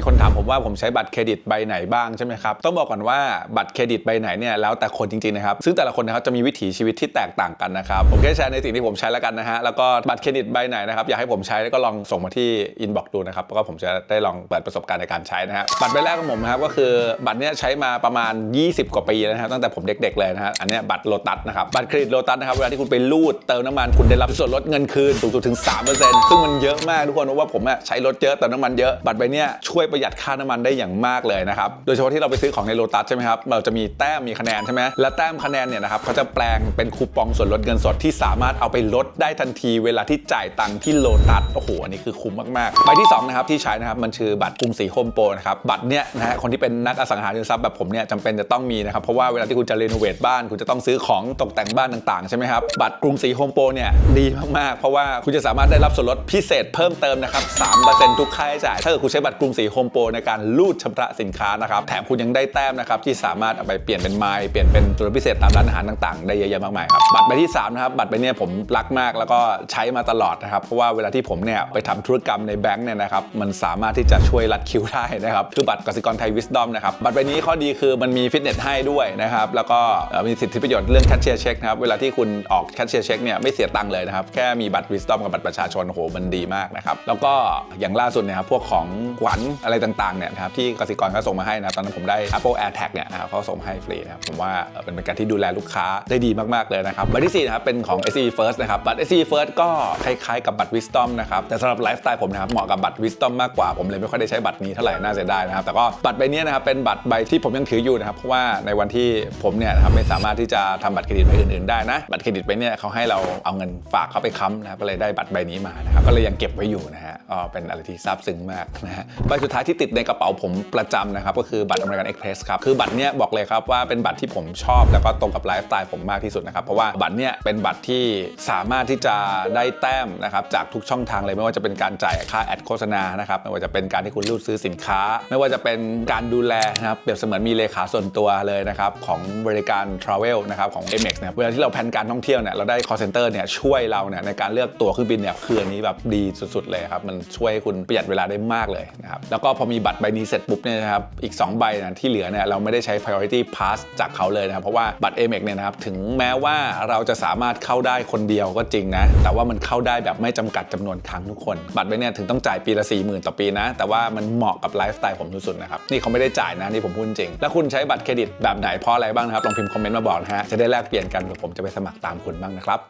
มีคนถามผมว่าผมใช้บัตรเครดิตใบไหนบ้างใช่ไหมครับต้องบอกก่อนว่าบัตรเครดิตใบไหนเนี่ยแล้วแต่คนจริงๆนะครับซึ่งแต่ละคนนะครับจะมีวิถีชีวิตที่แตกต่างกันนะครับผมแค่แชร์ในสิ่งที่ผมใช้แล้วกันนะฮะแล้วก็บัตรเครดิตใบไหนนะครับอยากให้ผมใช้ก็ลองส่งมาที่อินบ็อกดูนะครับแล้วก็ผมจะได้ลองเปิดประสบการณ์ในการใช้นะฮะบัตรใบแรกของผมนะครับก็คือบัตรเนี้ยใช้มาประมาณ 20 กว่าปีแล้วนะครับตั้งแต่ผมเด็กๆเลยนะฮะอันเนี้ยบัตรโลตัสนะครับบัตรเครดิตโลตัสนะครับเวลาที่คุณไปรูดเติมน้ำมันคุณได้รับส่วนลดเงินคืนสูงสุดถึง3%ซึ่งมันเยอะมากทุกคนเพราะว่าผมอะใช้รถเยอะเติมน้ำมันเยอะบัตรใบเนี้ยช่วยประหยัดค่าน้ำมันได้อย่างมากเลยนะครับ โดยเฉพาะที่เราไปซื้อของในโลตัสใช่ไหมครับ เราจะมีแต้มมีคะแนนใช่ไหมและแต้มคะแนนเนี่ยนะครับเขาจะแปลงเป็นคูปองส่วนลดเงินสดที่สามารถเอาไปลดได้ทันทีเวลาที่จ่ายตังค์ที่โลตัส โอ้โห อันนี้คือคุ้มมากๆ ใบที่สองนะครับที่ใช้นะครับมันคือบัตรกรุงศรีโฮมโปรนะครับ บัตรเนี้ยนะฮะคนที่เป็นนักอสังหาริมทรัพย์แบบผมเนี่ยจำเป็นจะต้องมีนะครับ เพราะว่าเวลาที่คุณจะรีโนเวทบ้าน คุณจะต้องซื้อของตกแต่งบ้านต่างๆใช่ไหมครับ บัตรกรุงศรีโฮมโปรเนี่ยดีมากๆ เพราะว่าคุณจะสามารถได้รับส่วนลดพิเศษเพิ่มเติมนะครับ3%ทุกค่าใช้จ่ายถ้าเกิดคุณใช้บัตรกรุงศรีโฮมโปรในการรูดชำระสินค้านะครับ แถมคุณยังได้แต้มนะครับที่สามารถเอาไปเปลี่ยนเป็นไมล์เปลี่ยนเป็นส่วนพิเศษตามร้านอาหารต่างๆ ได้เยอะแยะมากมายครับบัตรใบที่สามนะครับบัตรใบนี้ผมรักมากแล้วก็ใช้มาตลอดนะครับเพราะว่าเวลาที่ผมเนี่ยไปทำธุรกรรมในแบงก์เนี่ยนะครับมันสามารถที่จะช่วยรัดคิวได้นะครับคือบัตรกสิกรไทยวิสดอมนะครับบัตรใบนี้ข้อดีคือมันมีฟิตเนสให้ด้วยนะครับแล้วก็มีสิทธิประโยชน์เรื่องแคชเชียร์เช็คนะครับเวลาที่คุณออกแคชเชียร์เช็คเนี่ยไม่เสียตังค์เลยนะครับแค่มีบัตรวิสดอมกับบัตรประชาชนโหมันดีมากนะครับแล้วก็อย่างล่าสุดเนี่ยครับพวกของขวัญอะไรต่างๆเนี่ยนะครับที่กสิกรเขาส่งมาให้นะตอนนั้นผมได้ Apple AirTag เนี่ยนะครับเขาส่งมาให้ฟรีนะครับผมว่าเป็นการที่ดูแลลูกค้าได้ดีมากๆเลยนะครับบัตรที่สี่นะครับเป็นของ SE First นะครับบัตร SE First ก็คล้ายๆกับบัตร Wisdom นะครับแต่สำหรับไลฟ์สไตล์ผมนะครับเหมาะกับบัตร Wisdom มากกว่าผมเลยไม่ค่อยได้ใช้บัตรนี้เท่าไหร่น่าเสียดายนะครับแต่ก็บัตรใบนี้นะครับเป็นบัตรใบที่ผมยังถืออยู่นะครับเพราะว่าในวันที่ผมเนี่ยนะครับไม่สามารถที่จะทำบัตรเครดิตใบอื่นๆได้นะบัตรเครดิตใบเนี้ยเขาให้เราเอาเงินฝากเขาไปค้ำนะครับก็เลยได้บัตรใบนี้มานะครับก็เลยยังเก็บไว้อยู่นะฮะก็เป็นอะไรที่ซาบซึ้งมากนะฮะใบสุดท้ายที่ติดในกระเป๋าผมประจำนะครับก็คือบัตรอเมริกันเอ็กเพรสครับคือบัตรเนี้ยบอกเลยครับว่าเป็นบัตรที่ผมชอบแล้วก็ตรงกับไลฟ์สไตล์ผมมากที่สุดนะครับเพราะว่าบัตรเนี้ยเป็นบัตรที่สามารถที่จะได้แต้มนะครับจากทุกช่องทางเลยไม่ว่าจะเป็นการจ่ายค่าแอดโฆษณานะครับไม่ว่าจะเป็นการที่คุณรูดซื้อสินค้า ไม่ว่าจะเป็นการดูแลนะครับเปรียบเสมือนมีเลขาส่วนตัวเลยนะครับของบริการ Travel นะครับของ Amex นะครับเวลาที่เราแพลนการท่องเที่ยวเนี่ยเราได้ call center เนี่ยช่วยเราเนี่ยในการเลือกตั๋วเครื่องบินเนี่ยคืออันนี้แบบดีสุด ๆ เลยครับมันช่วยให้คุณประหยัดเวลาได้มากเลยนะครับแล้วก็พอมีบัตรใบนี้เสร็จปุ๊บเนี่ยนะครับอีก 2 ใบนะที่เหลือเนี่ยเราไม่ได้ใช้ priority pass จากเขาเลยนะครับเพราะว่าบัตร Amex เนี่ยนะครับถึงแม้ว่าเราจะสามารถเข้าได้คนเดียวก็จริงนะแต่ว่ามันเข้าได้แบบไม่จำกัดจำนวนครั้งทุกคน บัตรใบเนี่ยถึงต้องจ่ายปีละ4 0,000 ต่อปีนะ แต่ว่ามันเหมาะกับไลฟ์สไตล์ผมสุดๆนะครับนี่เขาไม่ได้จ่ายนะนี่ผมพูดจริง แล้วคุณใช้บัตรเครดิตแบบไหนเพราะอะไรบ้างนะครับลองพิมพ์คอมเมนต์มาบอกนะฮะจะได้แลกเปลี่ยนกันเผื่อผมจะไปสมัครตามคุณบ้างนะครับ